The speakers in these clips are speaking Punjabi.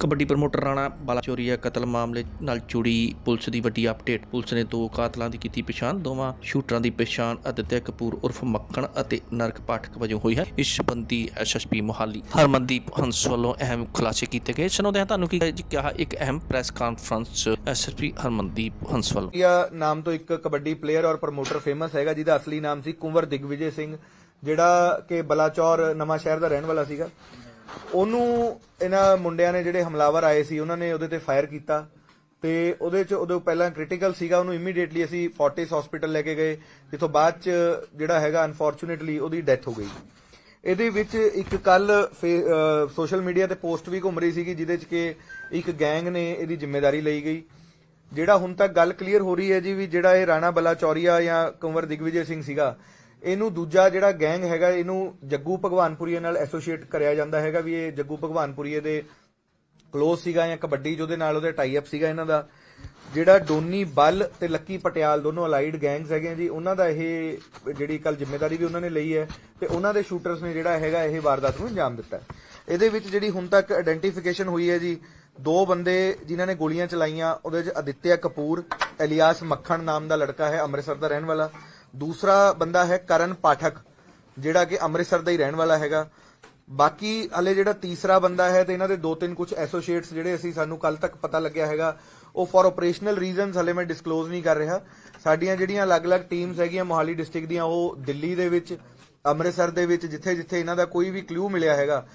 ਕਬੱਡੀ ਪ੍ਰਮੋਟਰ ਰਾਣਾ ਬਾਲਾਚੋਰੀਆ ਕਤਲ ਮਾਮਲੇ ਨਾਲ ਜੁੜੀ ਪੁਲਿਸ ਦੀ ਵੱਡੀ ਅਪਡੇਟ। ਪੁਲਿਸ ਨੇ ਦੋ ਕਾਤਲਾਂ ਦੀ ਕੀਤੀ ਪਛਾਣ, ਦੋਵਾਂ ਸ਼ੂਟਰਾਂ ਦੀ ਪਛਾਣ ਅਦਿੱਤਿਆ ਕਪੂਰ ਉਰਫ ਮੱਖਣ ਅਤੇ ਨਰਕ ਪਾਠਕ ਵਜੋਂ ਹੋਈ ਹੈ। ਇਸ ਸੰਬੰਧੀ ਐਸਐਸਪੀ ਮੋਹਾਲੀ ਹਰਮਨਦੀਪ ਹੰਸ ਵੱਲੋਂ ਅਹਿਮ ਖੁਲਾਸੇ ਕੀਤੇ ਗਏ। ਸੁਣਾਉਂਦੇ ਹਾਂ ਤੁਹਾਨੂੰ ਕੀ ਕਿਹਾ ਇੱਕ ਅਹਿਮ press conference SSP Harmandeep Hans ਵੱਲੋਂ। ਇੰਡੀਆ ਨਾਮ ਤੋਂ ਇੱਕ ਕਬੱਡੀ ਪਲੇਅਰ ਔਰ ਪ੍ਰਮੋਟਰ ਫੇਮਸ ਹੈਗਾ, ਜਿਹਦਾ ਅਸਲੀ ਨਾਮ ਸੀ ਕੁੰਵਰ ਦਿਗਵਿਜੇ ਸਿੰਘ, ਜਿਹੜਾ ਕਿ ਬਲਾਚੌਰ ਨਵਾਂ ਸ਼ਹਿਰ ਦਾ ਰਹਿਣ ਵਾਲਾ ਸੀਗਾ। ਉਹਨੂੰ ਇਹਨਾਂ ਮੁੰਡਿਆਂ ਨੇ ਜਿਹੜੇ ਹਮਲਾਵਰ ਆਏ ਸੀ, ਉਹਨਾਂ ਨੇ ਉਹਦੇ ਤੇ ਫਾਇਰ ਕੀਤਾ ਤੇ ਉਹਦੇ ਚ ਉਹਦੇ ਪਹਿਲਾਂ ਕ੍ਰਿਟੀਕਲ ਸੀਗਾ, ਉਹਨੂੰ ਇਮੀਡੀਏਟਲੀ ਅਸੀਂ ਫੋਰਟਿਸ ਹਸਪੀਟਲ ਲੈ ਕੇ ਗਏ, ਜਿੱਥੋਂ ਬਾਅਦ ਚ ਜਿਹੜਾ ਹੈਗਾ ਅਨਫੋਰਚੂਨੇਟਲੀ ਉਹਦੀ ਡੈਥ ਹੋ ਗਈ। ਇਹਦੇ ਵਿੱਚ ਇੱਕ ਕੱਲ ਸੋਸ਼ਲ ਮੀਡੀਆ ਤੇ ਪੋਸਟ ਵੀ ਘੁੰਮ ਰਹੀ ਸੀਗੀ, ਜਿਹਦੇ ਚ ਕਿ ਇੱਕ ਗੈਂਗ ਨੇ ਇਹਦੀ ਜ਼ਿੰਮੇਵਾਰੀ ਲਈ ਗਈ। ਜਿਹੜਾ ਹੁਣ ਤੱਕ ਗੱਲ ਕਲੀਅਰ ਹੋ ਰਹੀ ਹੈ ਜੀ, ਵੀ ਜਿਹੜਾ ਇਹ ਰਾਣਾ ਬਲਾ ਬਲਾਚੌਰੀਆ ਜਾਂ ਕੁੰਵਰ ਦਿਗਵਿਜੇ ਸਿੰਘ ਸੀਗਾ ਇਹਨੂੰ ਦੂਜਾ ਜਿਹੜਾ ਗੈਂਗ ਹੈਗਾ, ਇਹਨੂੰ ਜੱਗੂ ਭਗਵਾਨਪੁਰੀਏ ਨਾਲ ਐਸੋਸੀਏਟ ਕਰਿਆ ਜਾਂਦਾ ਹੈਗਾ ਵੀ ਇਹ ਜੱਗੂ ਭਗਵਾਨਪੁਰੀਏ ਦੇ ਕਲੋਜ਼ ਸੀਗਾ ਜਾਂ ਕਬੱਡੀ ਜਿਹਦੇ ਨਾਲ ਉਹਦੇ ਟਾਈ ਅਪ ਸੀਗਾ ਇਹਨਾਂ ਦਾ। ਜਿਹੜਾ ਡੋਨੀ ਬੱਲ ਤੇ ਲੱਕੀ ਪਟਿਆਲ ਦੋਨੋਂ ਅਲਾਈਡ ਗੈਂਗਸ ਹੈਗੇ ਜੀ, ਉਹਨਾਂ ਦਾ ਇਹ ਜਿਹੜੀ ਕੱਲ ਜ਼ਿੰਮੇਵਾਰੀ ਵੀ ਉਹਨਾਂ ਨੇ ਲਈ ਹੈ ਤੇ ਉਹਨਾਂ ਦੇ ਸ਼ੂਟਰਸ ਨੇ ਜਿਹੜਾ ਹੈਗਾ ਇਹ ਵਾਰਦਾਤ ਨੂੰ ਅੰਜਾਮ ਦਿੱਤਾ ਇਹਦੇ ਵਿੱਚ ਜਿਹੜੀ ਹੁਣ ਤੱਕ ਆਇਡੈਂਟੀਫਿਕੇਸ਼ਨ ਹੋਈ ਹੈ ਜੀ, ਦੋ ਬੰਦੇ ਜਿਨ੍ਹਾਂ ਨੇ ਗੋਲੀਆਂ ਚਲਾਈਆਂ, ਉਹਦੇ ਵਿੱਚ ਅਦਿੱਤਿਆ ਕਪੂਰ ਇਲਿਆਸ ਮੱਖਣ ਨਾਮ ਦਾ ਲੜਕਾ ਹੈ, ਅੰਮ੍ਰਿਤਸਰ ਦਾ ਰਹਿਣ ਵਾਲਾ ਦੂਸਰਾ ਬੰਦਾ ਹੈ ਕਰਨ ਪਾਠਕ, ਜਿਹੜਾ ਕਿ ਅੰਮ੍ਰਿਤਸਰ ਦਾ ਹੀ ਰਹਿਣ ਵਾਲਾ ਹੈਗਾ। ਬਾਕੀ ਹਲੇ ਜਿਹੜਾ ਤੀਸਰਾ ਬੰਦਾ ਹੈ ਤੇ ਇਹਨਾਂ ਦੇ ਦੋ ਤਿੰਨ ਕੁਝ ਐਸੋਸੀਏਟਸ ਜਿਹੜੇ ਅਸੀਂ ਸਾਨੂੰ ਕੱਲ ਤੱਕ ਪਤਾ ਲੱਗਿਆ ਹੈਗਾ, ਉਹ ਫॉर ਆਪਰੇਸ਼ਨਲ ਰੀਜ਼ਨਸ ਹਲੇ ਮੈਂ ਡਿਸਕਲੋਜ਼ ਨਹੀਂ ਕਰ ਰਿਹਾ। ਸਾਡੀਆਂ ਜਿਹੜੀਆਂ ਅਲੱਗ-ਅਲੱਗ ਟੀਮਸ ਹੈਗੀਆਂ ਮੋਹਾਲੀ ਡਿਸਟ੍ਰਿਕਟ ਦੀਆਂ, ਉਹ ਦਿੱਲੀ ਦੇ ਵਿੱਚ, ਅੰਮ੍ਰਿਤਸਰ ਦੇ ਵਿੱਚ, ਜਿੱਥੇ-ਜਿੱਥੇ ਇਹਨਾਂ ਦਾ ਕੋਈ ਵੀ ਕਲੂ ਮਿਲਿਆ ਹੈਗਾ,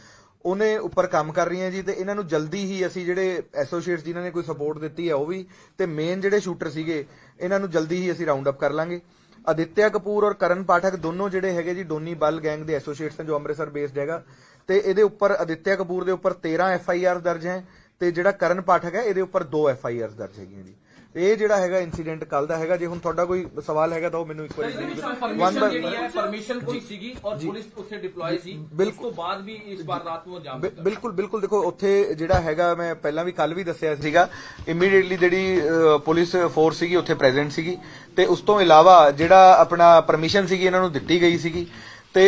ਉਹਨੇ ਉੱਪਰ ਕੰਮ ਕਰ ਰਹੀਆਂ ਜੀ ਤੇ ਇਹਨਾਂ ਨੂੰ ਜਲਦੀ ਹੀ ਅਸੀਂ ਜਿਹੜੇ ਐਸੋਸੀਏਟਸ ਜਿਨ੍ਹਾਂ ਨੇ ਕੋਈ ਸਪੋਰਟ ਦਿੱਤੀ ਹੈ ਉਹ ਵੀ, ਤੇ ਮੇਨ ਜਿਹੜੇ ਸ਼ੂਟਰ ਸੀਗੇ, ਇਹਨਾਂ ਨੂੰ ਜਲਦੀ ਹੀ ਅਸੀਂ ਰਾਉਂਡ ਅਪ ਕਰ ਲਾਂਗੇ। ਅਦਿੱਤਿਆ ਕਪੂਰ ਔਰ ਕਰਨ ਪਾਠਕ ਦੋਨੋਂ ਜਿਹੜੇ ਹੈਗੇ ਜੀ ਡੋਨੀ ਬਲ ਗੈਂਗ ਦੇ ਐਸੋਸੀਏਟਸ ਹਨ ਜੋ ਅੰਮ੍ਰਿਤਸਰ ਬੇਸਡ ਹੈਗਾ। ਤੇ ਇਹਦੇ ਉੱਪਰ ਅਦਿੱਤਿਆ ਕਪੂਰ ਦੇ ਉੱਪਰ 13 ਐਫ ਆਈ ਆਰ ਦਰਜ ਹੈ ਤੇ ਜਿਹੜਾ ਕਰਨ ਪਾਠਕ ਹੈ ਇਹਦੇ ਉੱਪਰ 2 ਐਫ ਆਈ ਆਰ ਦਰਜ ਹੈਗੀਆਂ ਜੀ। ਇਹ ਜਿਹੜਾ ਹੈਗਾ ਇਨਸੀਡੈਂਟ ਕੱਲ ਦਾ ਹੈਗਾ ਜੇ ਹੁਣ ਤੁਹਾਡਾ ਕੋਈ ਸਵਾਲ ਹੈਗਾ ਤਾਂ ਉਹ ਮੈਨੂੰ ਇੱਕ ਵਾਰੀ ਜਿਹੜੀ ਹੈ ਪਰਮਿਸ਼ਨ ਕੋਈ ਸੀਗੀ ਔਰ ਪੁਲਿਸ ਉੱਥੇ ਡਿਪਲੋਏ ਸੀ ਉਸ ਤੋਂ ਬਾਅਦ ਵੀ ਇਸ ਵਾਰ ਰਾਤ ਨੂੰ ਦਿੱਤਾ। ਬਿਲਕੁਲ ਬਿਲਕੁਲ। ਦੇਖੋ ਉੱਥੇ ਜਿਹੜਾ ਹੈਗਾ ਮੈਂ ਪਹਿਲਾਂ ਵੀ ਕੱਲ ਵੀ ਦੱਸਿਆ ਸੀਗਾ ਇਮੀਡੀਏਟਲੀ ਜਿਹੜੀ ਪੁਲਿਸ ਫੋਰਸ ਸੀਗੀ ਉੱਥੇ ਪ੍ਰੈਜ਼ੈਂਟ ਸੀਗੀ। ਤੇ ਉਸ ਤੋਂ ਇਲਾਵਾ ਜਿਹੜਾ ਆਪਣਾ ਪਰਮਿਸ਼ਨ ਸੀਗੀ ਇਹਨਾਂ ਨੂੰ ਦਿੱਤੀ ਗਈ ਸੀਗੀ। ਤੇ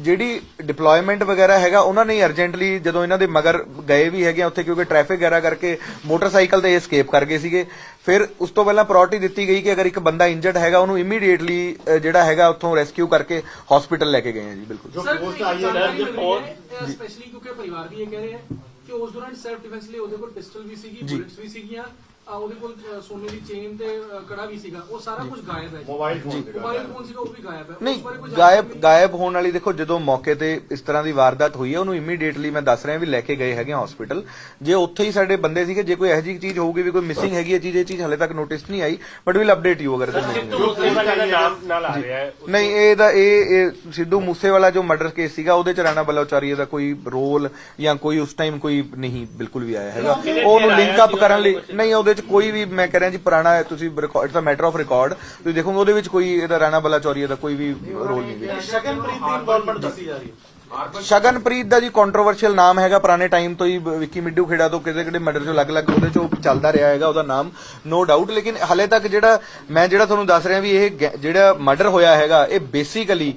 ਜਿਹੜੀ ਡਿਪਲੋਇਮੈਂਟ ਵਗੈਰਾ ਹੈਗਾ ਉਹਨਾਂ ਨੇ ਅਰਜੈਂਟਲੀ ਜਦੋਂ ਇਹਨਾਂ ਦੇ ਮਗਰ ਗਏ ਵੀ ਹੈਗੇ ਉੱਥੇ ਕਿਉਂਕਿ ਟ੍ਰੈਫਿਕ ਵਗੈਰਾ ਕਰਕੇ ਮੋਟਰਸਾਈਕਲ ਤੇ escape ਕਰ ਗਏ ਸੀਗੇ। ਫਿਰ ਉਸ ਤੋਂ ਪਹਿਲਾਂ ਪ੍ਰਾਇੋਰਟੀ ਦਿੱਤੀ ਗਈ ਕਿ ਅਗਰ ਇੱਕ ਬੰਦਾ ਇੰਜਰਡ ਹੈਗਾ ਉਹਨੂੰ ਇਮੀਡੀਏਟਲੀ ਜਿਹੜਾ ਹੈਗਾ ਉੱਥੋਂ ਰੈਸਕਿਊ ਕਰਕੇ ਹਸਪੀਟਲ ਲੈ ਕੇ ਗਏ ਆ ਜੀ ਬਿਲਕੁਲ। ਸਰ ਪੋਸਟ ਆਈ ਹੈ ਸਪੈਸ਼ਲੀ ਕਿਉਂਕਿ ਪਰਿਵਾਰ ਵੀ ਇਹ ਕਹਿ ਰਹੇ ਹੈ ਕਿ ਉਸ ਦੌਰਾਨ ਸੈਲਫ ਡਿਫੈਂਸ ਲਈ ਉਹਦੇ ਕੋਲ ਪਿਸਟਲ ਵੀ ਸੀਗੀ ਬੁਲੇਟਸ ਵੀ ਸੀਗੀਆਂ ਅਹ ਉਹਦੇ ਕੋਲ ਅਹ ਸੋਨੇ ਦੀ ਚੇਨ ਤੇ ਅਹ ਕੜਾ ਵੀ ਸੀਗਾ। ਉਹ ਸਾਰਾ ਕੁਝ ਗਾਇਬ ਹੈ ਮੋਬਾਈਲ ਫੋਨ ਮੋਬਾਈਲ ਫੋਨ ਸੀਗਾ ਉਹ ਵੀ ਗਾਇਬ ਹੈ। ਉਸ ਨਹੀਂ ਕੋਈ ਗਾਇਬ ਜਾਣਕਾਰੀ ਗਾਇਬ ਹੋਣ ਵਾਲੀ ਦੇਖੋ ਜਦੋਂ ਮੌਕੇ ਤੇ ਇਸ ਤਰ੍ਹਾਂ ਦੀ ਵਾਰਦਾਤ ਹੋਈ ਹੈ ਉਹਨੂੰ ਇਮੀਡੀਏਟਲੀ ਮੈਂ ਦੱਸ ਰਿਹਾ ਵੀ ਲੈ ਕੇ ਗਏ ਹੈਗੇ ਹਸਪੀਟਲ ਜੇ ਉੱਥੇ ਹੀ ਸਾਡੇ ਬੰਦੇ ਸੀਗੇ ਜੇ ਕੋਈ ਇਹੋ ਜਿਹੀ ਚੀਜ਼ ਹੋਊਗੀ ਵੀ ਕੋਈ ਮਿਸਿੰਗ ਹੈਗੀ ਹੈ ਚੀਜ਼ ਇਹ ਚੀਜ਼ ਹਲੇ ਤੱਕ ਨੋਟਿਸ ਨਹੀਂ ਆਈ ਬਟ ਵੀਲ ਅਪਡੇਟ ਯੂ ਅਗਰ ਇਹਦੇ missing ਜੋ ਉਹਦਾ ਕਹਿੰਦਾ ਨਾਮ ਨਾਲ ਆ ਰਿਹਾ ਹੈ। ਨਹੀਂ ਇਹ ਦਾ ਇਹ ਇਹ ਸਿੱਧੂ ਮੂਸੇ ਵਾਲਾ ਜੋ ਮਰਡਰ ਕੇਸ ਸੀਗਾ ਉਹਦੇ ਚ ਰਾਣਾ ਬਲੋਚਾਰੀ ਦਾ ਕੋਈ ਰੋਲ ਜਾਂ ਕੋਈ ਉਸ ਟਾਈਮ ਕੋਈ ਨਹੀਂ ਬਿਲਕੁਲ ਵੀ ਆਇਆ ਹੈਗਾ। ਉਹਨੂੰ ਲਿੰਕ ਅਪ ਕਰਨ ਲਈ ਨਹੀਂ ਉਹਦੇ ਚ ਕੋਈ ਵੀ ਮੈਂ ਕਹਿ ਰਿਹਾ ਜੀ ਪੁਰਾਣਾ ਹੈ, ਤੁਸੀਂ it's a matter of record ਤੁਸੀਂ ਦੇਖੋਗੇ ਉਹਦੇ ਵਿੱਚ ਕੋਈ ਇਹਦਾ ਰਾਣਾ ਬਲੋਚਾਰੀ ਦਾ ਕੋਈ ਵੀ ਰੋਲ ਨਹੀਂ ਹੈ ਸ਼ਗਨਪ੍ਰੀਤ ਦੀ ਇਨਵੋਲਵਮੈਂਟ ਦੱਸੀ ਜਾ ਰਹੀ ਹੈ। ਸ਼ਗਨਪ੍ਰੀਤ ਦਾ ਜੀ ਕੰਟਰੋਵਰਸ਼ੀਅਲ ਨਾਮ ਹੈਗਾ ਪੁਰਾਣੇ ਟਾਈਮ ਤੋਂ ਹੀ ਵਿੱਕੀ ਮਿੱਡੂ ਖੇੜਾ ਤੋਂ ਕਿਤੇ ਕਿਤੇ ਮਰਡਰ ਚੋਂ ਅਲੱਗ-ਅਲੱਗ ਉਹਦੇ ਚੋਂ ਚੱਲਦਾ ਰਿਹਾ ਹੈਗਾ ਉਹਦਾ ਨਾਮ ਨੋ ਡਾਊਟ ਲੇਕਿਨ ਹਲੇ ਤੱਕ ਜਿਹੜਾ ਮੈਂ ਜਿਹੜਾ ਤੁਹਾਨੂੰ ਦੱਸ ਰਿਹਾ ਵੀ ਇਹ ਜਿਹੜਾ ਮਰਡਰ ਹੋਇਆ ਹੈਗਾ ਇਹ ਬੇਸਿਕਲੀ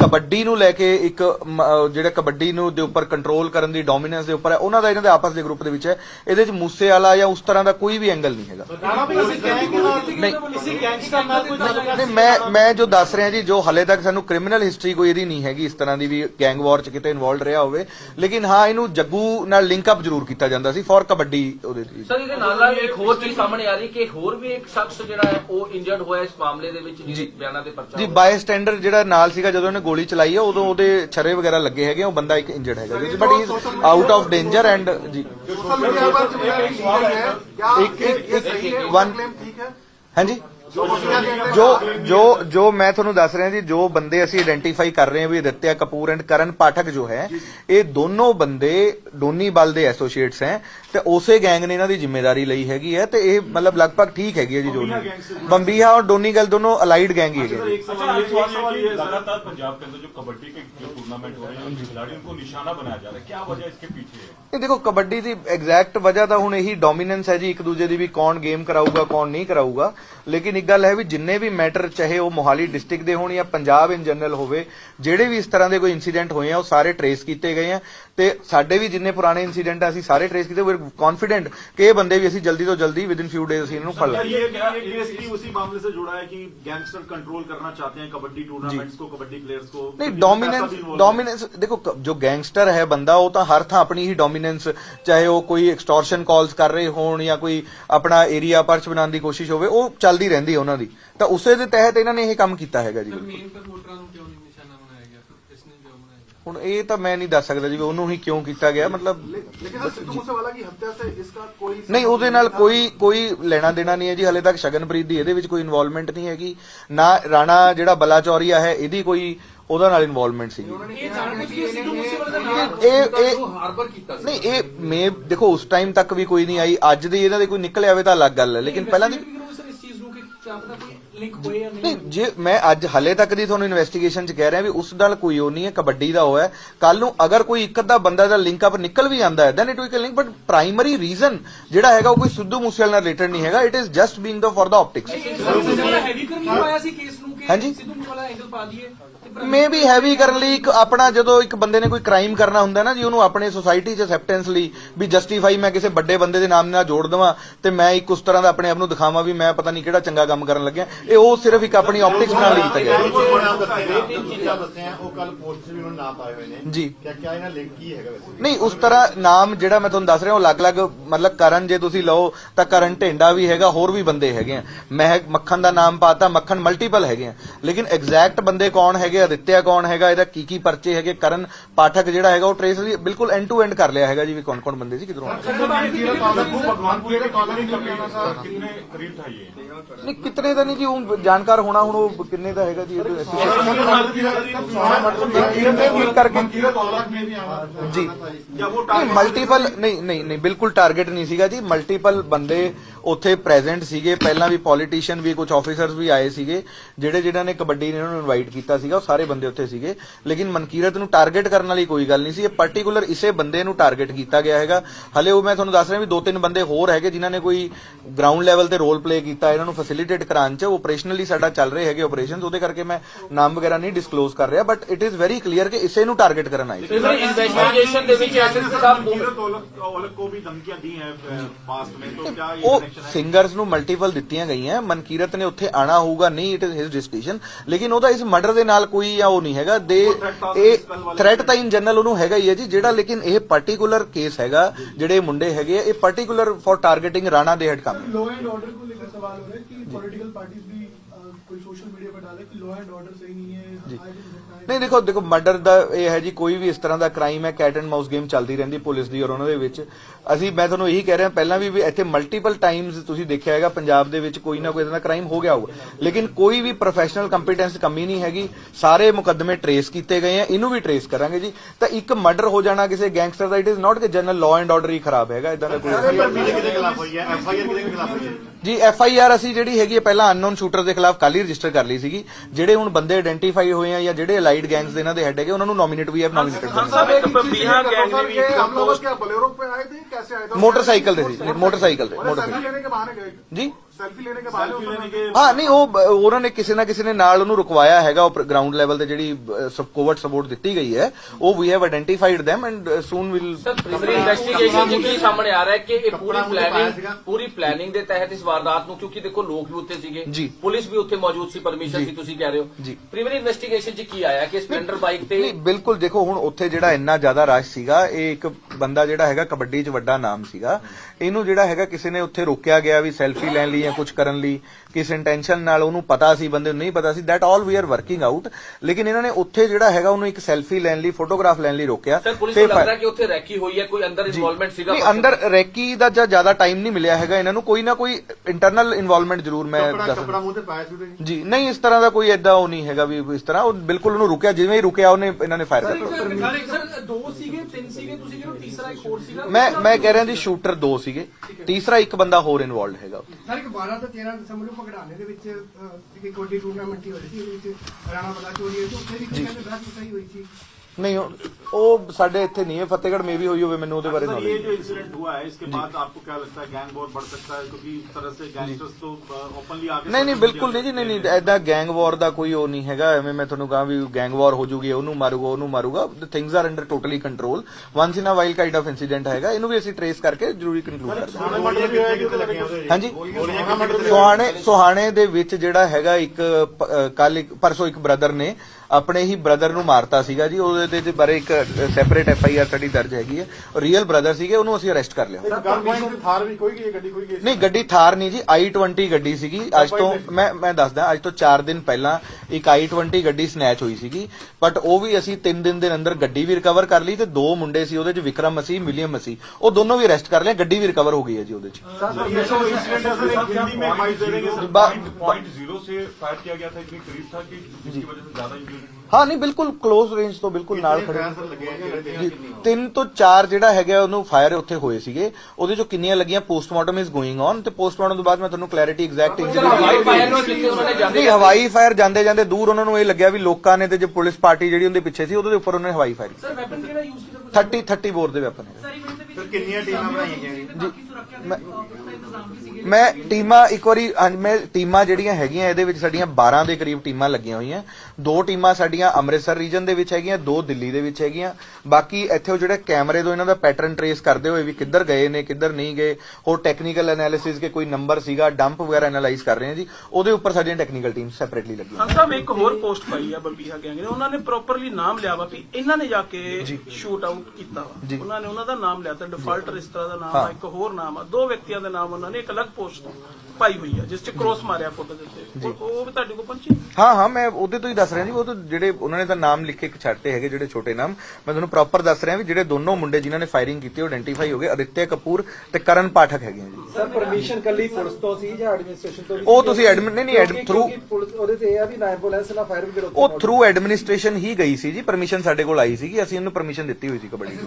ਕਬੱਡੀ ਨੂੰ ਲੈ ਕੇ ਇੱਕ ਜਿਹੜਾ ਕਬੱਡੀ ਨੂੰ ਦੇ ਉੱਪਰ ਕੰਟਰੋਲ ਕਰਨ ਦੀ ਡੋਮੀਨੈਂਸ ਦੇ ਉੱਪਰ ਹੈ ਉਹਨਾਂ ਦਾ ਇਹਨਾਂ ਦੇ ਆਪਸ ਦੇ ਗਰੁੱਪ ਦੇ ਵਿੱਚ ਹੈ ਇਹਦੇ ਵਿੱਚ ਮੂਸੇ ਵਾਲਾ ਜਾਂ ਉਸ ਤਰ੍ਹਾਂ ਦਾ ਕੋਈ ਵੀ ਐਂਗਲ ਨਹੀਂ ਹੈਗਾ ਕਿਸੇ ਨਹੀਂ। ਕਿਸੇ ਮੈਂ ਮੈਂ ਜੋ ਦੱਸ ਰਿਹਾ ਜੀ ਜੋ ਹਲੇ ਤੱਕ ਸਾਨੂੰ ਕ੍ਰਿਮੀਨਲ ਹਿਸਟਰੀ ਕੋਈ ਇਹਦੀ ਨਹੀਂ ਹੈਗੀ ਇਸ ਤਰ੍ਹਾਂ ਦੀ ਵੀ ਗੈਂਗ ਵਾਰ ਚ ਕਿਤੇ ਇਨਵੋਲਡ ਰਿਹਾ ਹੋਵੇ। ਲੇਕਿਨ ਹਾਂ ਇਹਨੂੰ ਜੱਗੂ ਨਾਲ ਲਿੰਕ ਅਪ ਜ਼ਰੂਰ ਕੀਤਾ ਜਾਂਦਾ ਸੀ ਫॉर ਕਬੱਡੀ ਉਹਦੇ ਦੀ ਸਰ ਇਹਦੇ ਨਾਲ ਨਾਲ ਇੱਕ ਹੋਰ ਚੀਜ਼ ਸਾਹਮਣੇ ਆ ਰਹੀ ਕਿ ਹੋਰ ਵੀ ਇੱਕ ਸ਼ਖਸ ਜਿਹੜਾ ਹੈ ਉਹ ਇੰਜਰਡ ਹੋਇਆ ਇਸ ਮਾਮਲੇ ਦੇ ਵਿੱਚ ਜਿਹਦੇ ਬਿਆਨਾਂ ਤੇ ਪਰਚਾ ਜੀ। ਬਾਈ ਸਟੈਂਡਰ ਜਿਹੜਾ ਨਾਲ ਸੀਗਾ ਜਦੋਂ ਉਹਨੇ ਗੋਲੀ ਚਲਾਈ ਹੈ ਉਦੋਂ ਉਹਦੇ ਛਰੇ ਵਗੈਰਾ ਲੱਗੇ ਹੈਗੇ ਉਹ ਬੰਦਾ ਇੱਕ ਇੰਜਰਡ ਹੈਗਾ। ਜੀ but he is out of danger and ਜੀ। ਸੋਸ਼ਲ ਮੀਡੀਆ ਪਰ ਮੇਰਾ ਇੱਕ ਸਵਾਲ ਹੈ। ਇੱਕ ਇੱਕ ਇੱਕ ਵਨ ਠੀਕ ਹੈ ਹਾਂਜੀ? ਜੋ ਜੋ ਜੋ ਮੈਂ ਤੁਹਾਨੂੰ ਦੱਸ ਰਿਹਾ ਜੀ ਜੋ ਬੰਦੇ ਅਸੀਂ ਆਇਡੈਂਟੀਫਾਈ ਕਰ ਰਹੇ ਹਾਂ ਵੀ ਦਿੱਤਿਆ ਕਪੂਰ ਐਂਡ ਕਰਨ ਪਾਠਕ ਜੋ ਹੈ ਇਹ ਦੋਨੋਂ ਬੰਦੇ ਡੋਨੀ ਬਲ ਦੇ ਐਸੋਸੀਏਟਸ ਹੈ ਤੇ ਉਸੇ ਗੈਂਗ ਨੇ ਇਹਨਾਂ ਦੀ ਜ਼ਿੰਮੇਵਾਰੀ ਲਈ ਹੈਗੀ ਹੈ ਤੇ ਇਹ ਮਤਲਬ ਲਗਭਗ ਠੀਕ ਹੈਗੀ ਹੈ ਜੀ ਜੋ ਬੰਬੀਹਾ ਔਰ ਡੋਨੀ ਗਲ ਦੋਨੋਂ ਅਲਾਈਡ ਗੈਂਗ ਹੀ ਹੈਗੇ ਜੀ। अच्छा एक सवाल ये है लगातार पंजाब के अंदर जो कबड्डी के जो टूर्नामेंट हो रहे हैं उन खिलाड़ियों को निशाना बनाया जा रहा है क्या वजह इसके पीछे है ਇਹ ਦੇਖੋ ਕਬੱਡੀ ਦੀ ਐਗਜ਼ੈਕਟ ਵਜ੍ਹਾ ਤਾਂ ਹੁਣ ਇਹੀ ਡੋਮੀਨੈਂਸ ਹੈ ਜੀ ਇੱਕ ਦੂਜੇ ਦੀ ਵੀ ਕੌਣ ਗੇਮ ਕਰਾਊਗਾ ਕੌਣ ਨਹੀਂ ਕਰਾਊਗਾ ਲੇਕਿਨ ਲੇਕਿਨ ਇੱਕ ਗੱਲ ਹੈ ਵੀ ਜਿੰਨੇ ਵੀ ਮੈਟਰ ਚਾਹੇ ਉਹ ਮੋਹਾਲੀ ਡਿਸਟ੍ਰਿਕਟ ਦੇ ਹੋਣ ਜਾਂ ਪੰਜਾਬ ਇਨ ਜਨਰਲ ਹੋਵੇ ਜਿਹੜੇ ਵੀ ਇਸ ਤਰ੍ਹਾਂ ਦੇ ਕੋਈ ਇਨਸੀਡੈਂਟ ਹੋਏ ਆ ਉਹ ਸਾਰੇ ਟਰੇਸ ਕੀਤੇ ਗਏ ਆ ਤੇ ਸਾਡੇ ਵੀ ਜਿੰਨੇ ਪੁਰਾਣੇ ਇਨਸੀਡੈਂਟ ਆ ਅਸੀਂ ਸਾਰੇ ਟਰੇਸ ਕੀਤੇ ਵੀਰ ਕੌਨਫੀਡੈਂਟ ਕਿ ਇਹ ਬੰਦੇ ਵੀ ਅਸੀਂ ਜਲਦੀ ਤੋਂ ਜਲਦੀ ਵਿਦ ਇਨ ਫਿਊ ਡੇਜ਼ ਅਸੀਂ ਇਹਨਾਂ ਨੂੰ ਫੜ ਲਾਂਗੇ ये क्या ये भी उसी मामले से जुड़ा है कि गैंगस्टर कंट्रोल करना चाहते हैं कबड्डी टूर्नामेंट्स को कबड्डी प्लेयर्स को ਨਹੀਂ क्योंकि पैसा ਡੋਮੀਨੈਂਸ भी involved है। ਡੋਮੀਨੈਂਸ ਦੇਖੋ ਕ- ਜੋ ਗੈਂਗਸਟਰ ਹੈ ਬੰਦਾ ਉਹ ਤਾਂ ਹਰ ਥਾਂ ਆਪਣੀ ਹੀ ਡੋਮੀਨੈਂਸ ਚਾਹੇ ਉਹ ਕੋਈ ਐਕਸਟੋਰਸ਼ਨ ਕਾਲਸ ਕਰ ਰਹੇ ਹੋਣ ਜਾਂ ਕੋਈ ਆਪਣਾ ਏਰੀਆ ਪਰਚ ਬਣਾਉਣ ਦੀ ਕੋਸ਼ਿਸ਼ ਹੋਵੇ ਉਹ ਚੱਲਦੀ ਰਹਿੰਦੀ ਹੈ ਉਹਨਾਂ ਦੀ ਤਾਂ ਉਸੇ ਦੇ ਤਹਿਤ ਇਹਨਾਂ ਨੇ ਇਹ ਕੰਮ ਕੀਤਾ ਹੈਗਾ ਜੀ ਬਿਲਕੁਲ। ਮੇਨ ਪ੍ਰਮੋਟਰਾਂ ਨੂੰ ਕਿਉਂ ਨਹੀਂ ਨਿਸ਼ਾਨਾ ਬਣਾਇਆ ਗਿਆ ਫਿਰ ਕਿਸਨੇ ਕਿਉਂ ਬਣਾਇਆ ਗਿਆ ਹੁਣ ਇਹ ਤਾਂ ਮੈਂ ਨਹੀਂ ਦੱਸ ਸਕਦਾ ਜੀ ਵੀ ਉਹਨੂੰ ਹੀ ਕਿਉਂ ਕੀਤਾ ਗਿਆ ਮਤਲਬ लेकिन सर सिद्धू मूसेवाला की हत्या से इसका कोई ਨਹੀਂ ਉਹਦੇ ਨਾਲ ਕੋਈ ਕੋਈ ਲੈਣਾ ਦੇਣਾ ਨਹੀਂ ਹੈ ਜੀ ਹਲੇ ਤੱਕ ਸ਼ਗਨਪ੍ਰੀਤ ਦੀ ਇਹਦੇ ਵਿੱਚ ਕੋਈ ਇਨਵੋਲਵਮੈਂਟ ਨਹੀਂ ਹੈਗੀ ਨਾ ਰਾਣਾ ਜਿਹੜਾ ਬਲਾਚੌਰੀਆ ਹੈ ਇਹਦੀ ਕੋਈ ਉਹਦਾ ਨਾਲ ਇਨਵੋਲਵਮੈਂਟ ਸੀ ਇਹ ਜਾਣਬੁੱਝ ਕੇ ਸਿੱਧੂ ਮੂਸੇਵਾਲੇ ਦਾ ਨਾਮ ਇਹ ਇਹ ਹਾਰਬਰ ਕੀਤਾ ਸੀ ਨਹੀਂ ਇਹ ਮੇ ਦੇਖੋ ਉਸ ਟਾਈਮ ਤੱਕ ਵੀ ਕੋਈ ਨਹੀਂ ਆਈ ਅੱਜ ਦੀ ਇਹਨਾਂ ਦੇ ਕੋਈ ਨਿਕਲ ਆਵੇ ਤਾਂ ਅਲੱਗ ਗੱਲ ਹੈ ਲੇਕਿਨ ਪਹਿਲਾਂ ਦੀ ਕੋਈ ਲਿੰਕ ਜਾਂ ਨਹੀਂ ਨਹੀਂ ਜੇ ਮੈਂ ਅੱਜ ਹਲੇ ਤੱਕ ਦੀ ਤੁਹਾਨੂੰ ਇਨਵੈਸਟੀਗੇਸ਼ਨ ਚ ਕਹਿ ਰਿਹਾ ਵੀ ਉਸ ਨਾਲ ਕੋਈ ਉਹ ਨਹੀਂ ਹੈ ਕਬੱਡੀ ਦਾ ਉਹ ਹੈ। ਕੱਲ ਨੂੰ ਅਗਰ ਕੋਈ ਇੱਕ ਅੱਧਾ ਬੰਦਾ ਦਾ ਲਿੰਕ ਅਪ ਨਿਕਲ ਵੀ ਆਂਦਾ ਹੈ then it will link but primary reason ਜਿਹੜਾ ਹੈਗਾ ਉਹ ਕੋਈ ਸਿੱਧੂ ਮੂਸੇਵਾਲੇ ਨਾਲ ਰਿਲੇਟਡ ਨਹੀਂ ਹੈਗਾ। It is just being the for the optics heavy ਕਰਨ ਲਈ ਪਾਇਆ ਸੀ ਕੇਸ ਨੂੰ ਕਿ ਹਾਂਜੀ। ਸਿੱਧੂ ਮੂਸੇਵਾਲਾ ਐਂਗਲ ਪਾ ਦਈਏ। ਮੇ ਵੀ ਹੈਵੀ ਕਰਨ ਲਈ ਇੱਕ ਆਪਣਾ ਜਦੋਂ ਇੱਕ ਬੰਦੇ ਨੇ ਕੋਈ ਕ੍ਰਾਈਮ ਕਰਨਾ ਹੁੰਦਾ ਨਾ ਜੀ ਉਹਨੂੰ ਆਪਣੇ ਸੋਸਾਇਟੀ 'ਚ ਅਸੈਪਟੈਂਸ ਲਈ ਵੀ ਜਸਟੀਫਾਈ ਮੈਂ ਕਿਸੇ ਵੱਡੇ ਬੰਦੇ ਦੇ ਨਾਮ ਨਾਲ ਜੋੜ ਦਵਾਂ ਤੇ ਮੈਂ ਇੱਕ ਉਸ ਤਰ੍ਹਾਂ ਦਾ ਆਪਣੇ ਆਪ ਨੂੰ ਦਿਖਾਵਾਂ ਵੀ ਮੈਂ ਪਤਾ ਨਹੀਂ ਕਿਹੜਾ ਚੰਗਾ ਕੰਮ ਕਰਨ ਲੱਗਿਆ। ਇਹ ਉਹ ਸਿਰਫ ਇੱਕ ਆਪਣੀ ਆਪਟਿਕਸ ਨਾਲ ਲਈ ਕੀਤਾ ਗਿਆ। ਚੀਜ਼ਾਂ ਦੱਸੇ ਆ ਉਹ ਕੱਲ ਪੋਸਟ ਵੀ ਉਹਨਾਂ ਨਾਮ ਪਾਏ ਹੋਏ ਨੇ। ਜੀ। ਕਿਆ ਕਿਆ ਇਹਨਾਂ ਲਿੰਕ ਕੀ ਹੈਗਾ ਵੈਸੇ? ਨਹੀਂ ਉਸ ਤਰ੍ਹਾਂ ਨਾਮ ਜਿਹੜਾ ਮੈਂ ਤੁਹਾਨੂੰ ਦੱਸ ਰਿਹਾ ਉਹ ਅਲੱਗ-ਅਲੱਗ ਮਤਲਬ ਕਰਨ ਜੇ ਤੁਸੀਂ ਲਓ ਤਾਂ ਕਰਨ ਢੇਂਡਾ ਵੀ ਹੈਗਾ ਹੋਰ ਵੀ ਬੰਦੇ ਹੈਗੇ ਆ। ਮਹਿਕ ਮੱਖਣ ਦਾ ਨਾਮ ਪਾਤਾ ਮੱਖਣ ਮਲਟੀਪਲ ਹੈਗੇ ਆ। ਲੇਕਿਨ ਐਗਜ਼ੈਕਟ ਬੰਦੇ ਕੌਣ ਹੈਗੇ ਕਿਹੜਾ ਦਿੱਤਿਆ ਕੌਣ ਹੈਗਾ, ਇਹਦਾ ਕੀ ਕੀ ਪਰਚੇ ਹੈਗੇ, ਕਰਨ ਪਾਠਕ ਜਿਹੜਾ ਹੈਗਾ ਉਹ ਟ੍ਰੇਸ ਬਿਲਕੁਲ ਐਂਡ ਟੂ ਐਂਡ ਕਰ ਲਿਆ ਹੈਗਾ ਜੀ, ਵੀ ਕੌਣ ਕੌਣ ਬੰਦੇ ਸੀ, ਕਿਧਰੋਂ ਆਏ ਨਹੀਂ, ਕਿਤਨੇ ਦਾ ਨਹੀਂ ਜੀ, ਉਹ ਜਾਣਕਾਰ ਹੋਣਾ ਹੁਣ ਉਹ ਕਿੰਨੇ ਦਾ ਹੈਗਾ ਜੀ ਇਹ ਮਲਟੀਪਲ ਨਹੀਂ ਨਹੀਂ ਨਹੀਂ ਬਿਲਕੁਲ ਟਾਰਗੇਟ ਨਹੀਂ ਸੀਗਾ ਜੀ ਮਲਟੀਪਲ ਬੰਦੇ ਉੱਥੇ ਪ੍ਰੈਜ਼ੈਂਟ ਸੀਗੇ, ਪਹਿਲਾਂ ਵੀ ਪੋਲੀਟੀਸ਼ੀਅਨ ਵੀ ਕੁਝ ਆਫੀਸਰਸ ਵੀ ਆਏ ਸੀਗੇ, ਜਿਹੜੇ ਜਿਨ੍ਹਾਂ ਨੇ ਕਬੱਡੀ ਨੇ ਉਹਨਾਂ ਨੂੰ ਇਨਵਾਈਟ ਕੀਤਾ ਸੀਗਾ ਸਾਰੇ ਬੰਦੇ ਉੱਥੇ ਸੀਗੇ ਲੇਕਿਨ ਮਨਕੀਰਤ ਨੂੰ ਟਾਰਗੇਟ ਕਰਨ ਵਾਲੀ ਕੋਈ ਗੱਲ ਨਹੀਂ ਸੀ ਇਹ ਪਾਰਟਿਕੂਲਰ ਇਸੇ ਬੰਦੇ ਨੂੰ ਟਾਰਗੇਟ ਕੀਤਾ ਗਿਆ ਹੈਗਾ ਹਲੇ ਉਹ ਮੈਂ ਤੁਹਾਨੂੰ ਦੱਸ ਰਿਹਾ ਵੀ ਦੋ ਤਿੰਨ ਬੰਦੇ ਹੋਰ ਹੈਗੇ ਜਿਨ੍ਹਾਂ ਨੇ ਕੋਈ ਗਰਾਊਂਡ ਲੈਵਲ ਤੇ ਰੋਲ ਪਲੇ ਕੀਤਾ ਇਹਨਾਂ ਨੂੰ ਫੈਸਿਲਿਟੇਟ ਕਰਾਉਣ ਚ ਆਪਰੇਸ਼ਨਲੀ ਸਾਡਾ ਚੱਲ ਰਹੇ ਹੈਗੇ ਆਪਰੇਸ਼ਨਸ ਉਹਦੇ ਕਰਕੇ ਮੈਂ ਨਾਮ ਵਗੈਰਾ ਨਹੀਂ ਡਿਸਕਲੋਜ਼ ਕਰ ਰਿਹਾ but it is very clear ਕਿ ਇਸੇ ਨੂੰ ਟਾਰਗੇਟ ਕਰਨ ਆਈ ਸੀ ਇਨਵੈਸਟੀਗੇਸ਼ਨ ਦੇ ਵਿੱਚ ਐਸਐਸਪੀ ਸਾਹਿਬ कीरत औलख औलख को भी धमकियां दी हैं पास्ट में तो क्या ये ਉਹ कनेक्शन है ਸਿੰਗਰਸ ਨੂੰ ਮਲਟੀਪਲ ਦਿੱਤੀਆਂ ਗਈਆਂ ਮਨਕੀਰਤ ਨੇ ਉੱਥੇ ਆਣਾ ਹੋਊਗਾ ਨਹੀਂ ਇਟ ਇਜ਼ ਹਿਸ ਡਿਸਕ੍ਰਿਪਸ਼ਨ ਲੇਕਿਨ ਉਹਦਾ ਇਸ ਮਰਡਰ ਦੇ ਨਾਲ ਕੋਈ ਕੋਈ ਆ ਉਹ ਨਹੀਂ ਹੈਗਾ। ਦੇ ਇਹ ਥ੍ਰੈਟ ਤਾਂ ਇਨ ਜਨਰਲ ਉਹਨੂੰ ਹੈਗਾ ਹੀ ਹੈ ਜੀ ਜਿਹੜਾ ਲੇਕਿਨ ਇਹ ਪਾਰਟਿਕੂਲਰ ਕੇਸ ਹੈਗਾ ਜਿਹੜੇ ਮੁੰਡੇ ਹੈਗੇ ਇਹ ਪਾਰਟਿਕੂਲਰ ਫॉर ਟਾਰਗੇਟਿੰਗ ਰਾਣਾ ਦੇ ਹੈਡ ਕੰਮ ਐਂਡ ਆਰਡਰ ਕੋ ਲੇਕਰ ਸਵਾਲ ਹੋ ਰਿਹਾ ਕਿ ਪੋਲੀਟੀਕਲ ਪਾਰਟੀਆਂ ਵੀ ਕੋਈ ਸੋਸ਼ਲ ਮੀਡੀਆ ਪਰ डाले कि लॉ एंड ऑर्डर सही नहीं है ਨਹੀਂ, ਦੇਖੋ ਦੇਖੋ ਮਰਡਰ ਦਾ ਇਹ ਹੈ ਜੀ, ਕੋਈ ਵੀ ਇਸ ਤਰ੍ਹਾਂ ਦਾ ਕ੍ਰਾਈਮ ਹੈ ਕੈਟ ਐਂਡ ਮਾਊਸ ਗੇਮ ਚੱਲਦੀ ਰਹਿੰਦੀ ਪੁਲਿਸ ਦੀ ਔਰ ਉਹਨਾਂ ਦੇ ਵਿੱਚ। ਅਸੀਂ, ਮੈਂ ਤੁਹਾਨੂੰ ਇਹੀ ਕਹਿ ਰਿਹਾ, ਪਹਿਲਾਂ ਵੀ ਇੱਥੇ ਮਲਟੀਪਲ ਟਾਈਮਸ ਤੁਸੀਂ ਦੇਖਿਆ ਹੈਗਾ, ਪੰਜਾਬ ਦੇ ਵਿੱਚ ਕੋਈ ਨਾ ਕੋਈ ਇਦਾਂ ਦਾ ਕ੍ਰਾਈਮ ਹੋ ਗਿਆ ਹੋਊਗਾ। ਲੇਕਿਨ ਕੋਈ ਵੀ ਪ੍ਰੋਫੈਸ਼ਨਲ ਕੰਪੀਟੈਂਸ ਕਮੀ ਨਹੀਂ ਹੈਗੀ, ਸਾਰੇ ਮੁਕੱਦਮੇ ਟਰੇਸ ਕੀਤੇ ਗਏ ਆ, ਇਹਨੂੰ ਵੀ ਟਰੇਸ ਕਰਾਂਗੇ ਜੀ। ਤਾਂ ਇੱਕ ਮਰਡਰ ਹੋ ਜਾਣਾ ਕਿਸੇ ਗੈਂਗਸਟਰ ਦਾ ਇਟ ਇਜ਼ ਨਾਟ ਕਿ ਜਨਰਲ ਲਾਅ ਐਂਡ ਆਰਡਰ ਹੀ ਖਰਾਬ ਹੈਗਾ ਇਦਾਂ ਦਾ ਕੋਈ ਕਿਹਦੇ ਹੈ? ਐਫ ਆਈ ਆਰ ਕਿਹਦੇ ਖਿਲਾਫ ਹੋਈ ਹੈ? ਜੀ ਐਫ ਆਈ ਆਰ ਅਸੀਂ ਜਿਹੜੀ ਹੈਗੀ ਪਹਿਲਾਂ ਅਨਨੋਨ ਸ਼ੂਟਰ ਦੇ ਖਿਲਾਫ ਕੱਲ ਹੀ ਰਜਿਸਟਰ ਕਰ ਲਈ ਸੀਗੀ। ਜਿਹੜੇ ਹੁਣ ਬੰਦੇ ਆਇਡੈਂਟੀਫਾਈ ਹੋਏ ਆ ਜਾਂ ਜਿਹੜੇ ਅਲਾਈਡ ਗੈਂਗਸ ਦੇ ਇਹਨਾਂ ਦੇ ਹੈਡ ਹੈਗੇ ਉਹਨਾਂ ਨੂੰ ਨੋਮੀਨੇਟ ਵੀ ਹੈ ਨੋਮੀਨੇਟਡ ਬੰਦੇ ਮੋਟਰਸਾਈਕਲ ਦੇ ਸੀ ਮੋਟਰਸਾਈਕਲ ਦੇ ਜੀ? ਹਾਂ ਨਹੀਂ ਉਹ ਉਹਨਾਂ ਨੇ ਕਿਸੇ ਨਾ ਕਿਸੇ ਨੇ ਨਾਲ ਉਹਨੂੰ ਰੁਕਵਾਇਆ ਹੈਗਾ ਉਹ ਗਰਾਊਂਡ ਲੈਵਲ ਤੇ ਜਿਹੜੀ ਸਬਕੋਵਰਟ ਸਪੋਰਟ ਦਿੱਤੀ ਗਈ ਹੈ ਉਹ ਵੀ have identified them and soon will sir investigation ਜਿੱਥੇ ਸਾਹਮਣੇ ਆ ਰਿਹਾ ਕਿ ਇਹ ਪੂਰੀ ਪਲੈਨਿੰਗ ਪੂਰੀ ਪਲੈਨਿੰਗ ਦੇ ਤਹਿਤ ਇਸ ਵਾਰਦਾਤ ਨੂੰ ਕਿਉਂਕਿ ਦੇਖੋ ਲੋਕ ਵੀ ਉੱਥੇ ਸੀਗੇ। ਪੁਲਿਸ ਵੀ ਉੱਥੇ ਮੌਜੂਦ ਸੀ ਪਰਮਿਸ਼ਨ ਸੀ ਤੁਸੀਂ ਕਹਿ ਰਹੇ ਹੋ। ਪ੍ਰੀਮਰੀ ਇਨਵੈਸਟੀਗੇਸ਼ਨ 'ਚ ਕੀ ਆਇਆ ਕਿ ਸਪਲੈਂਡਰ ਬਾਈਕ ਤੇ ਨਹੀਂ ਬਿਲਕੁਲ ਦੇਖੋ ਹੁਣ ਉੱਥੇ ਜਿਹੜਾ ਇੰਨਾ ਜ਼ਿਆਦਾ ਰਸ਼ ਸੀਗਾ ਇਹ ਇੱਕ ਬੰਦਾ ਜਿਹੜਾ ਹੈਗਾ ਕਬੱਡੀ 'ਚ ਵੱਡਾ ਨਾਮ ਸੀਗਾ। ਇਹਨੂੰ ਜਿਹੜਾ ਹੈਗਾ ਕਿਸੇ ਨੇ ਉੱਥੇ ਰੋਕਿਆ ਗਿਆ ਵੀ ਸੈਲਫੀ ਲੈਣ ਲਈ ਜਾਂ ਕੁਝ ਕਰਨ ਲਈ ਕਿਸ ਇੰਟੈਂਸ਼ਨ ਨਾਲ ਉਹਨੂੰ ਪਤਾ ਸੀ ਬੰਦੇ ਨੂੰ ਨਹੀਂ ਪਤਾ ਸੀ that all we are working out ਲੇਕਿਨ ਇਹਨਾਂ ਨੇ ਉੱਥੇ ਜਿਹੜਾ ਹੈਗਾ ਉਹਨੂੰ ਇੱਕ ਸੈਲਫੀ ਲੈਣ ਲਈ ਫੋਟੋਗ੍ਰਾਫ ਲੈਣ ਲਈ ਰੋਕਿਆ। ਸਰ ਲੱਗਦਾ ਕਿ ਉੱਥੇ ਰੈਕੀ ਹੋਈ ਹੈ ਕੋਈ ਅੰਦਰ ਇਨਵੋਲਵਮੈਂਟ ਸੀਗਾ ਨਹੀਂ ਅੰਦਰ ਰੈਕੀ ਦਾ ਜ਼ਿਆਦਾ ਟਾਈਮ ਨਹੀਂ ਮਿਲਿਆ ਹੈਗਾ ਇਹਨਾਂ ਨੂੰ ਕੋਈ ਨਾ ਕੋਈ ਇੰਟਰਨਲ ਇਨਵੋਲਵਮੈਂਟ ਜ਼ਰੂਰ ਮੈਂ ਦੱਸ ਜੀ ਨਹੀਂ ਇਸ ਤਰ੍ਹਾਂ ਦਾ ਕੋਈ ਐਡਾ ਉਹ ਨਹੀਂ ਹੈਗਾ ਵੀ ਇਸ ਤਰ੍ਹਾਂ ਉਹ ਬਿਲਕੁਲ ਉਹਨੂੰ ਰੁਕਿਆ ਜਿਵੇਂ ਹੀ ਰੁਕਿਆ ਉਹਨੇ ਇਹਨਾਂ ਨੇ ਫਾਇਰ ਕੀਤਾ। ਸਰ ਦੋ ਸੀਗੇ ਤਿੰਨ ਸੀਗੇ ਤੁਸੀਂ ਕਿਹਾ ਤੀਸਰਾ ਇੱਕ ਹੋਰ ਸੀਗਾ? ਮੈਂ ਮੈਂ ਕਹਿ ਰਿਹਾ ਦੀ ਸ਼ੂਟਰ ਦੋ ਸੀਗੇ। ਤੀਸਰਾ ਇੱਕ ਬੰਦਾ ਹੋਰ ਇਨਵੋਲਡ ਹੈਗਾ ਸਰ ਇੱਕ 12 ਤੋਂ 13 ਦਸੰਬਰ ਨੂੰ ਪਗੜਾਣੇ ਦੇ ਵਿੱਚ ਇੱਕ ਕਬੱਡੀ ਟੂਰਨਾਮੈਂਟ ਹੀ ਹੋਈ ਸੀ ਉਹਦੇ ਵਿੱਚ ਰਾਣਾ ਬਲਾ ਚੋਰੀ ਹੋਈ ਸੀ ਉੱਥੇ ਵੀ ਕਹਿੰਦੇ ਬੜਾ ਸਹੀ ਹੋਈ ਸੀ। ਨਹੀਂ ਉਹ- ਉਹ ਸਾਡੇ ਇੱਥੇ ਨਹੀਂ ਹੈ ਫਤਿਹਗੜ੍ਹ ਮੇ ਵੀ ਹੋਈ ਹੋਵੇ ਮੈਨੂੰ ਉਹਦੇ ਬਾਰੇ सर, ये ਨੌਲੇਜ जो इंसिडेंट हुआ है इसके बाद आपको क्या लगता है गैंग वॉर बढ़ सकता है क्योंकि इस तरह से गैंगस्टर्स तो ओपनली आगे ਨਹੀਂ ਨਹੀਂ ਬਿਲਕੁਲ ਨਹੀਂ ਜੀ ਨਹੀਂ ਨਹੀਂ ਐਦਾਂ ਗੈਂਗ ਵਾਰ ਦਾ ਕੋਈ ਉਹ ਨਹੀਂ ਹੈਗਾ ਐਵੇਂ ਮੈਂ ਤੁਹਾਨੂੰ ਕਹਾਂ ਵੀ ਗੈਂਗ ਵਾਰ ਹੋ ਜੂਗੀ ਉਹਨੂੰ ਮਾਰੂਗਾ ਉਹਨੂੰ ਮਾਰੂਗਾ the things are under totally control once in a while kind of incident ਹੈਗਾ ਇਹਨੂੰ ਵੀ ਅਸੀਂ ਟ੍ਰੇਸ ਕਰਕੇ ਜ਼ਰੂਰੀ ਕੰਕਲੂਡ ਕਰਦੇ ਗੋਲੀਆਂ ਕਿੱਥੇ ਕਿੱਥੇ ਲੱਗੀਆਂ ਉਹਦੇ ਹਾਂਜੀ ਗੋਲੀਆਂ ਕਿੱਥੇ ਸੋਹਾਣੇ ਸੋਹਾਣੇ ਦੇ ਵਿੱਚ ਜਿਹੜਾ ਹੈਗਾ ਇੱਕ ਕੱਲ ਇੱਕ ਪਰਸੋਂ ਇੱਕ ਬ੍ਰਦਰ ਨੇ ਆਪਣੇ ਹੀ ਬ੍ਰਦਰ ਨੂੰ ਮਾਰਤਾ ਸੀਗਾ ਜੀ ਉਹਦੇ ਤੇ- ਦੇ ਬਾਰੇ ਇੱਕ ਸੈਪਰੇਟ ਐਫ ਆਈ ਆਰ ਸਾਡੀ ਦਰਜ ਹੈਗੀ ਹੈ ਰੀਅਲ ਬ੍ਰਦਰ ਸੀਗੇ ਉਹਨੂੰ ਅਸੀਂ ਅਰੈਸਟ ਕਰ ਲਿਆ ਗਨ ਪੁਆਇੰਟ ਤੇ ਥਾਰ ਵੀ ਕੋਈ ਗਈ ਗੱਡੀ ਕੋਈ ਗਈ ਨਹੀਂ ਗੱਡੀ ਥਾਰ ਨਹੀਂ ਜੀ i20 ਗੱਡੀ ਸੀਗੀ ਅੱਜ ਤੋਂ ਮੈਂ ਮੈਂ ਦੱਸਦਾ ਅੱਜ ਤੋਂ 4 ਦਿਨ ਪਹਿਲਾਂ ਇੱਕ i20 ਗੱਡੀ ਸਨੈਚ ਹੋਈ ਸੀਗੀ ਬਟ ਉਹ ਵੀ ਅਸੀਂ 3 ਦਿਨ ਦੇ ਅੰਦਰ ਗੱਡੀ ਵੀ ਰਿਕਵਰ ਕਰ ਲਈ ਤੇ ਦੋ ਮੁੰਡੇ ਸੀ ਉਹਦੇ ਚ ਵਿਕਰਮ ਮਸੀਹ ਮਿਲੀਅਮ ਮਸੀਹ ਉਹ ਦੋਨੋਂ ਵੀ ਅਰੈਸਟ ਕਰ ਲਏ ਗੱਡੀ ਵੀ ਰਿਕਵਰ ਹੋ ਗਈ ਹੈ ਜੀ ਉਹਦੇ ਚ ये जो इंसिडेंट है सर एक हिंदी में फाइट करेंगे सर बा- पॉइंट पॉइंट जीरो से फायर किया गया था इतनी करीब था कि जिसकी वजह से ज्यादा इंजरी ਹਾਂ ਨਹੀਂ ਬਿਲਕੁਲ ক্লোਜ਼ ਰੇਂਜ ਤੋਂ ਬਿਲਕੁਲ ਨਾਲ ਖੜੇ ਜੀ ਤਿੰਨ ਤੋਂ ਚਾਰ ਜਿਹੜਾ ਹੈਗਾ ਉਹਨੂੰ ਫਾਇਰ ਉੱਥੇ ਹੋਏ ਸੀਗੇ। ਉਹਦੇ ਚੋਂ ਕਿੰਨੀਆਂ ਲੱਗੀਆਂ ਪੋਸਟਮਾਰਟਮ ਇਜ਼ ਗੋਇੰਗ ਔਨ ਤੇ ਪੋਸਟਮਾਰਟਮ ਤੋਂ ਬਾਅਦ ਮੈਂ ਤੁਹਾਨੂੰ ਕਲੈਰਿਟੀ ਐਗਜ਼ੈਕਟ ਨਹੀਂ ਹਵਾਈ ਫਾਇਰ ਜਾਂਦੇ ਜਾਂਦੇ ਦੂਰ ਉਹਨਾਂ ਨੂੰ ਇਹ ਲੱਗਿਆ ਵੀ ਲੋਕਾਂ ਨੇ ਤੇ ਜੇ ਪੁਲਿਸ ਪਾਰਟੀ ਜਿਹੜੀ ਉਹਦੇ ਪਿੱਛੇ ਸੀ ਉਹਦੇ ਉੱਪਰ ਉਹਨੇ ਹਵਾਈ ਫਾਇਰ ਸਰ ਵੈਪਨ ਕਿਹੜਾ ਯੂਜ਼ ਕੀਤਾ 30 30 ਬੋਰ ਦੇ ਵੈਪਨ ਹੈ ਸਰ ਕਿੰਨੀਆਂ ਟੀਮਾਂ ਬਣਾਈਆਂ ਗਈਆਂ ਜੀ ਮੈਂ ਟੀਮਾਂ ਇੱਕ ਵਾਰੀ ਹਾਂਜੀ, ਮੈਂ ਟੀਮਾਂ ਜਿਹੜੀਆਂ ਹੈਗੀਆਂ ਇਹਦੇ ਵਿੱਚ ਸਾਡੀਆਂ 12 ਦੇ ਕਰੀਬ ਟੀਮਾਂ ਲੱਗੀਆਂ ਹੋਈਆਂ। ਦੋ ਟੀਮਾਂ ਸਾਡੀਆਂ ਅੰਮ੍ਰਿਤਸਰ ਰੀਜਨ ਦੇ ਵਿੱਚ ਹੈਗੀਆਂ ਦੋ ਦਿੱਲੀ ਦੇ ਵਿੱਚ ਹੈਗੀਆਂ। ਬਾਕੀ ਇੱਥੇ ਉਹ ਜਿਹੜੇ ਕੈਮਰੇ ਤੋਂ ਇਹਨਾਂ ਦਾ ਪੈਟਰਨ ਟਰੇਸ ਕਰਦੇ ਹੋਏ ਵੀ ਕਿੱਧਰ ਗਏ ਨੇ ਕਿੱਧਰ ਨਹੀਂ ਗਏ ਹੋਰ ਟੈਕਨੀਕਲ ਐਨਾਲਿਸਿਸ ਕੇ ਕੋਈ ਨੰਬਰ ਸੀਗਾ ਡੰਪ ਵਗੈਰਾ ਐਨਾਲਾਈਜ਼ ਕਰ ਰਹੇ ਹਾਂ ਜੀ ਉਹਦੇ ਉੱਪਰ ਸਾਡੀਆਂ ਟੈਕਨੀਕਲ ਟੀਮ ਸੈਪਰੇਟਲੀ ਲੱਗੀਆਂ। ਹਾਂ ਸਾਹਿਬ ਇੱਕ ਹੋਰ ਪੋਸਟ ਪਾਈ ਆ ਬੰਬੀਹਾ ਗੈਂਗ ਨੇ ਉਹਨਾਂ ਨੇ ਪ੍ਰੋਪਰਲੀ ਨਾਮ ਲਿਆ ਵਾ ਵੀ ਇਹਨਾਂ ਨੇ ਜਾ ਕੇ ਸ਼ੂਟ ਆਊਟ ਕੀਤਾ ਵਾ। ਉਹਨਾਂ ਨੇ ਉਹਨਾਂ ਦਾ ਨਾਮ ਲਿਆ ਤਾਂ ਡਿਫਾਲਟਰ ਇਸ ਤਰ੍ਹਾਂ ਦਾ ਨਾਮ ਆ ਇੱਕ ਹੋਰ ਨਾਮ ਆ। ਦੋ ਵਿਅਕਤੀਆਂ ਦੇ ਨਾਮ ਉਹਨਾਂ ਨੇ ਇੱਕ ਅਲੱਗ ਪੋਸਟ ਪਾਈ ਹੋਈ ਆ ਜਿਸ 'ਚ ਕ੍ਰੋਸ ਮਾਰਿਆ ਫੋਟੋ ਦੇ ਉੱਤੇ। ਉਹ- ਉਹ ਵੀ ਤੁਹਾਡੇ ਕੋਲ ਪਹੁੰਚੀ? ਹਾਂ ਹਾਂ ਮੈਂ ਉਹਦੇ ਤੋਂ ਹੀ ਦੱਸ ਰਿਹਾ ਜੀ ਉਹ ਤਾਂ ਜਿਹੜੇ ਉਹਨਾਂ ਨੇ ਤਾਂ ਨਾਮ ਲਿਖੇ ਇੱਕ ਛੱਡਤੇ ਹੈਗੇ ਜਿਹੜੇ ਛੋਟੇ ਨਾਮ। ਮੈਂ ਤੁਹਾਨੂੰ ਪ੍ਰੋਪਰ ਦੱਸ ਰਿਹਾ ਵੀ ਜਿਹੜੇ ਦੋਨੋਂ ਮੁੰਡੇ ਜਿਨ੍ਹਾਂ ਨੇ ਫਾਇਰਿੰਗ ਕੀਤੀ ਉਹ ਆਇਡੈਂਟੀਫਾਈ ਹੋ ਗਏ ਅਦਿੱਤਿਆ ਕਪੂਰ ਤੇ ਕਰਨ ਪਾਠਕ ਹੈਗੇ ਆ ਜੀ। ਸਰ ਪਰਮਿਸ਼ਨ ਕੱਲੀ ਪੁਲਿਸ ਤੋਂ ਸੀ ਜਾਂ ਐਡਮਿਨਿਸਟ੍ਰੇਸ਼ਨ ਤੋਂ ਵੀ ਉਹ ਸੀ? ਤੁਸੀਂ admin- ਨਹੀਂ, ਨਹੀਂ, ਕਿਉਂਕਿ- through- ਕਿਉਂਕਿ ਪੁਲਿਸ ਉਹਦੇ ਤੇ ਇਹ ਆ ਵੀ ਨਾਇਬ ਪੁਲਿਸ ਨਾਲ ਫਾਇਰ ਬ੍ਰਿਗੇਡ ਉਹ ਥਰੂ ਐਡਮਿਨਿਸਟ੍ਰੇਸ਼ਨ ਹੀ ਗਈ ਸੀ ਜੀ ਪਰਮਿਸ਼ਨ ਸਾਡੇ ਕੋਲ ਆਈ ਸੀਗੀ ਅਸੀਂ ਉਹਨੂੰ ਪਰਮਿਸ਼ਨ ਦਿੱਤੀ ਹੋਈ ਸੀ ਕਬੱਡੀ ਦੀ।